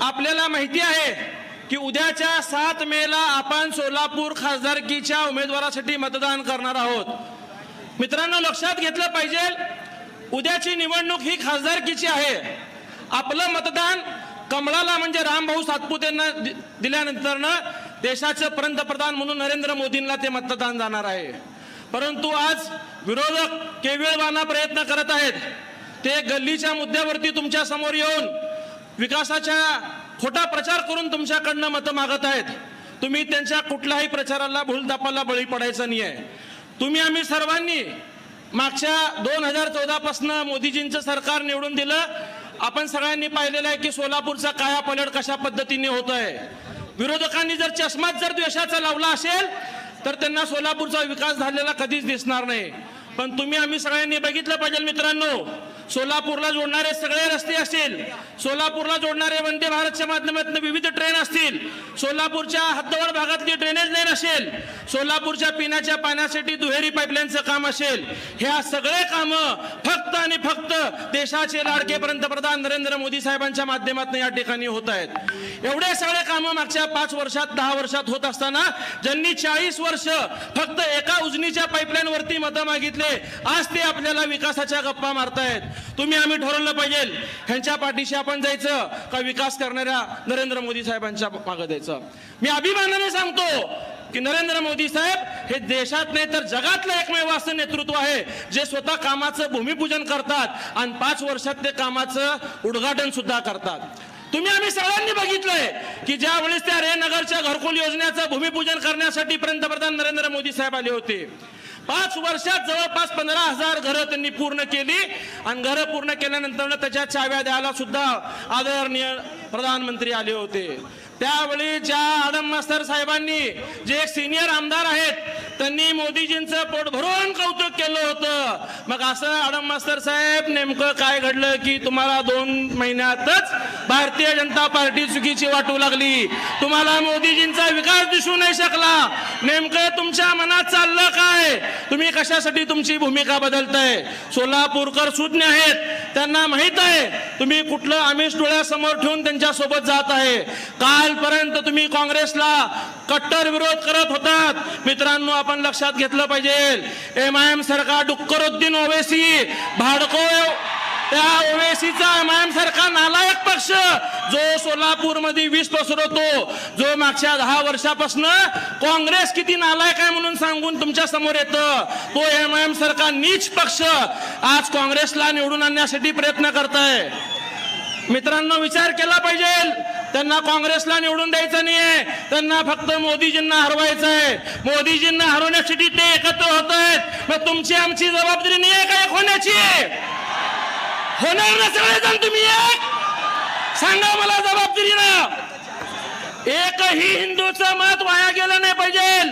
आपल्याला माहिती आहे की उद्याच्या सात मेला आपण सोलापूर खासदारकीच्या उमेदवारासाठी मतदान करणार आहोत. मित्रांनो लक्षात घेतलं पाहिजे उद्याची निवडणूक ही खासदारकीची आहे. आपलं मतदान कमळाला म्हणजे रामभाऊ सातपुतेंना दि- दिल्यानंतरनं देशाचं पंतप्रधान म्हणून नरेंद्र मोदींना ते मतदान जाणार आहे. परंतु आज विरोधक केविळवाना प्रयत्न करत आहेत. ते गल्लीच्या मुद्द्यावरती तुमच्यासमोर येऊन विकासाच्या खोटा प्रचार करून तुमच्याकडनं मतं मागत आहेत. तुम्ही त्यांच्या कुठल्याही प्रचाराला भूलदापाला बळी पडायचं नाही आहे तुम्ही आम्ही सर्वांनी मागच्या दोन हजार चौदापासनं मोदीजींचं सरकार निवडून दिलं. आपण सगळ्यांनी पाहिलेलं आहे की सोलापूरचा काया पलट कशा पद्धतीने होत आहे विरोधकांनी जर चष्माच जर द्वेषाचा लावला असेल तर त्यांना सोलापूरचा विकास झालेला कधीच दिसणार नाही. पण तुम्ही आम्ही सगळ्यांनी बघितलं पाहिजे मित्रांनो सोलापूरला जोडणारे सगळे रस्ते असतील. सोलापूरला जोडणारे वंदे भारतच्या माध्यमातून विविध ट्रेन असतील. सोलापूरच्या हद्दवड भागातली ड्रेनेज लाईन असेल. सोलापूरच्या पिण्याच्या पाण्यासाठी दुहेरी पाईपलाईनचं काम असेल. ह्या सगळे कामं फक्त आणि फक्त देशाचे लाडके पंतप्रधान नरेंद्र मोदी साहेबांच्या माध्यमातून या ठिकाणी होत आहेत. एवढे सगळे कामं मागच्या पाच वर्षात दहा वर्षात होत असताना ज्यांनी चाळीस वर्ष फक्त एका उजनीच्या पाईपलाईनवरती मतं मागितले आज ते आपल्याला विकासाच्या गप्पा मारतायत. तुम्ही आम्ही ठरवलं पाहिजे. ह्यांच्या पाठीशी आपण जायचं का विकास करणाऱ्या नरेंद्र मोदी साहेबांच्या मागे द्यायचं मी अभिमानाने सांगतो की नरेंद्र मोदी साहेब हे देशात नाही तर जगातलं एकमेव असं नेतृत्व आहे जे स्वतः कामाचं भूमिपूजन करतात आणि पाच वर्षात ते कामाचं उद्घाटन सुद्धा करतात. तुम्ही आम्ही सगळ्यांनी बघितलंय की ज्या वेळेस त्या रे नगरच्या घरकुल योजनेचं भूमिपूजन करण्यासाठी पंतप्रधान नरेंद्र मोदी साहेब आले होते पाच वर्षात जवळपास पंधरा हजार घरं त्यांनी पूर्ण केली. आणि घरं पूर्ण केल्यानंतर त्याच्या चाव्या द्यायला सुद्धा आदरणीय प्रधानमंत्री आले होते. त्यावेळी ज्या आदम मास्तर साहेबांनी जे एक सिनियर आमदार आहेत त्यांनी मोदीजींचं पोट भरून कौतुक केलं होतं. मग असं आडम मास्तर साहेब नेमकं काय घडलं की तुम्हाला दोन महिन्यातच भारतीय जनता पार्टी चुकीची वाटू लागली. तुम्हाला मोदीजींचा विकास दिसू नाही शकला. नेमकं तुमच्या मनात चाललं काय? तुम्ही कशासाठी तुमची भूमिका बदलताय? सोलापूरकर सुज्ञ आहेत. त्यांना माहीत आहे तुम्ही कुठलं आमिष डोळ्यासमोर ठेवून त्यांच्यासोबत जात आहे. कालपर्यंत तुम्ही काँग्रेसला कट्टर विरोध करत होतात. मित्रांनो आपण लक्षात घेतलं पाहिजे. एम आय एम सरकार डुक्करुद्दीन ओवेसी भाडको त्या ओवेसीचा एम आय एम सरकार नालायक पक्ष जो सोलापूरमध्ये वीज पसरवतो जो मागच्या दहा वर्षापासून काँग्रेस किती नालायक आहे म्हणून सांगून तुमच्यासमोर येतं. तो एम आय एम सरकार नीच पक्ष आज काँग्रेसला निवडून आणण्यासाठी प्रयत्न करत आहे मित्रांनो विचार केला पाहिजे. त्यांना काँग्रेसला निवडून द्यायचं नाहीये. त्यांना फक्त मोदीजींना हरवायचं आहे मोदीजींना हरवण्यासाठी ते एकत्र होत आहेत मग तुमची आमची जबाबदारी नाही आहे का होण्याची? होणार ना सगळेजण तुम्ही एक? सांगा मला जबाबदारी ना. एकही हिंदूचं मत वाया गेलं नाही पाहिजे.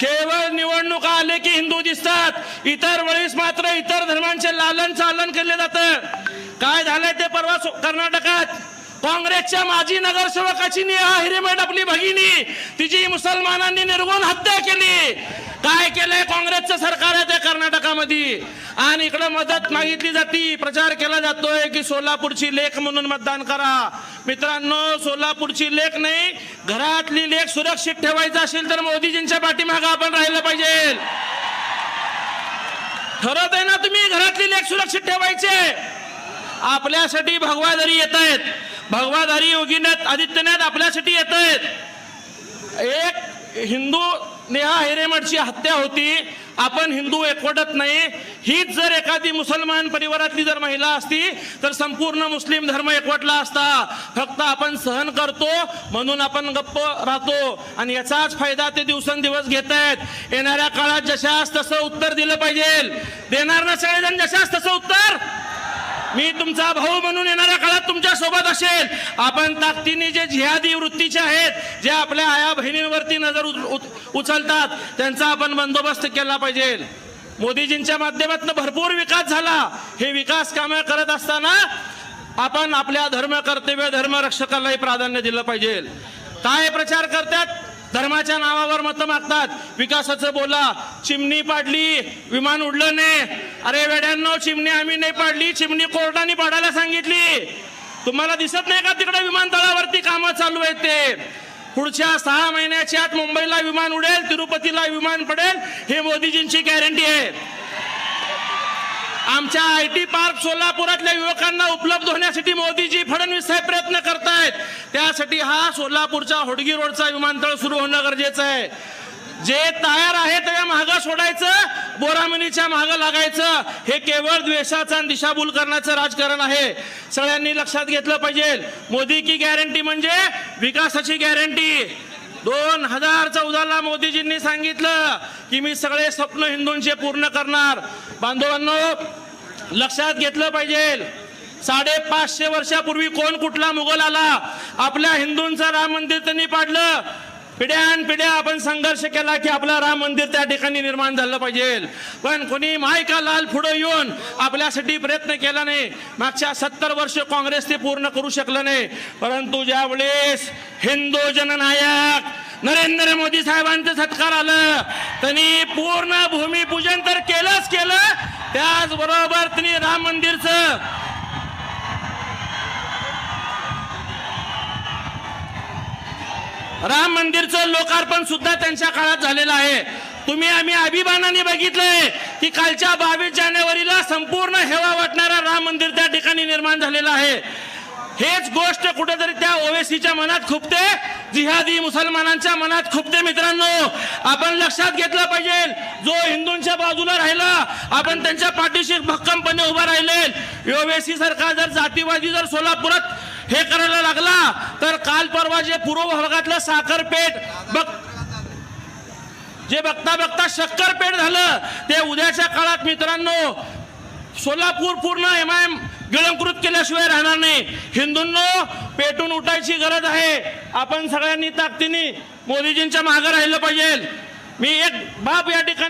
केवळ निवडणुका आले की हिंदू दिसतात. इतर वेळेस मात्र इतर धर्मांचे लालन चालन केले जातं. कर्नाटकात काँग्रेसच्या माजी नगरसेवकाची नेहा हिरेमठ आपली भगिनी तिची मुसलमानांनी निर्गुण हत्या केली. काय केलंय काँग्रेसचं सरकार आहे ते कर्नाटकामध्ये? आणि इकडं मदत मागितली जाती प्रचार केला जातोय की सोलापूरची लेख म्हणून मतदान करा. मित्रांनो सोलापूरची लेख नाही घरातली लेख सुरक्षित ठेवायचं असेल तर मोदीजींच्या पाठीमागं आपण राहिलं पाहिजे. ठरवत आहे ना तुम्ही घरातली लेख सुरक्षित ठेवायचे. आपल्यासाठी भगवाधारी येत आहेत. भगवाधारी योगीनाथ आदित्यनाथ आपल्यासाठी येत आहेत. एक हिंदू नेहा हिरेमठची हत्या होती. आपण हिंदू एकवटत नाही. हीच जर एखादी मुसलमान परिवारातली जर महिला असती तर संपूर्ण मुस्लिम धर्म एकवटला असता. फक्त आपण सहन करतो म्हणून आपण गप्प राहतो. आणि याचाच फायदा ते दिवसेंदिवस घेत आहेत. येणाऱ्या काळात जशास तसं उत्तर दिलं पाहिजे. देणार नसेल जशास तसं उत्तर? मी तुमचा भाऊ म्हणून येणाऱ्या काळात तुमच्यासोबत असेल. आपण ताकदीने जे जिहादी वृत्तीचे आहेत जे आपल्या आया बहिणींवरती नजर उच- उचलतात त्यांचा आपण बंदोबस्त केला पाहिजे. मोदीजींच्या माध्यमातून भरपूर विकास झाला. हे विकास कामे करत असताना आपण आपल्या धर्म कर्तव्य धर्म रक्षकालाही प्राधान्य दिलं पाहिजे. काय प्रचार करतात? धर्माच्या नावावर मतं मागतात. विकासाचं बोला. चिमणी पाडली विमान उडलं नाही. अरे वेड्यांनो चिमणी आम्ही नाही पाडली. चिमणी कोर्टाने पाडायला सांगितली. तुम्हाला दिसत नाही का तिकडे विमानतळावरती कामं चालू आहेत ते? पुढच्या सहा महिन्याच्या आत मुंबईला विमान उडेल तिरुपतीला विमान पडेल हे मोदीजींची गॅरंटी आहे. आमच्या आय टी पार्क सोलापुरातल्या युवकांना उपलब्ध होण्यासाठी मोदीजी फडणवीस साहेब प्रयत्न करतायत. त्यासाठी हा सोलापूरचा होडगी रोडचा विमानतळ सुरू होणं गरजेचं आहे. जे तयार आहे त्याच्या मागं सोडायचं बोरामणीच्या मागं लागायचं. हे केवळ द्वेषाचा आणि दिशाभूल करण्याचं राजकारण आहे. सगळ्यांनी लक्षात घेतलं पाहिजे. मोदी की गॅरंटी म्हणजे विकासाची गॅरंटी. दोन हजार चौदाला मोदीजींनी सांगितलं की मी सगळे स्वप्न हिंदूंचे पूर्ण करणार. बांधवांनो लक्षात घेतलं पाहिजे. साडेपाचशे वर्षापूर्वी कोण कुठला मुघल आला? आपल्या हिंदूंचं राम मंदिर त्यांनी पाडलं. पिढ्यान पिढ्या आपण संघर्ष केला की आपलं राम मंदिर त्या ठिकाणी निर्माण झालं पाहिजे. पण कोणी मायका लाल पुढे येऊन आपल्यासाठी प्रयत्न केला नाही. मागच्या सत्तर वर्ष काँग्रेस ते पूर्ण करू शकलं नाही. परंतु ज्यावेळेस हिंदू जननायक नरेंद्र मोदी साहेबांचं सत्कार आलं त्यांनी पूर्ण भूमिपूजन तर केलंच केलं त्याचबरोबर त्यांनी राम मंदिरचं राम मंदिरचं लोकार्पण सुद्धा त्यांच्या काळात झालेलं आहे. तुम्ही आम्ही अभिमानाने बघितलंय की कालच्या बावीस जानेवारीला संपूर्ण हेवा वाटणारा राम मंदिर त्या ठिकाणी निर्माण झालेलं आहे. हेच गोष्ट कुठेतरी त्या ओवेसीच्या मनात खुपते जिहादी मुसलमानांच्या मनात खुपते मित्रांनो. आपण लक्षात घेतलं पाहिजे जो हिंदूंच्या बाजूला राहिला आपण त्यांच्या पाठीशी भक्कमपणे उभा राहिले ओवेसी सरकार जर जातीवादी जर सोलापुरात हे करायला लागला तर काल परवा जे पूर्व भागातलं साखरपेठ बघ जे बघता बघता शक्करपेठ झालं ते उद्याच्या काळात मित्रांनो सोलापूर पूर्ण एम आय एम गिळंकृत केल्याशिवाय राहणार नाही. हिंदूंनो पेटून उठायची गरज आहे. आपण सगळ्यांनी ताकदीने मोदीजींच्या मागे राहिलं पाहिजे. मी एक बाब या ठिकाणी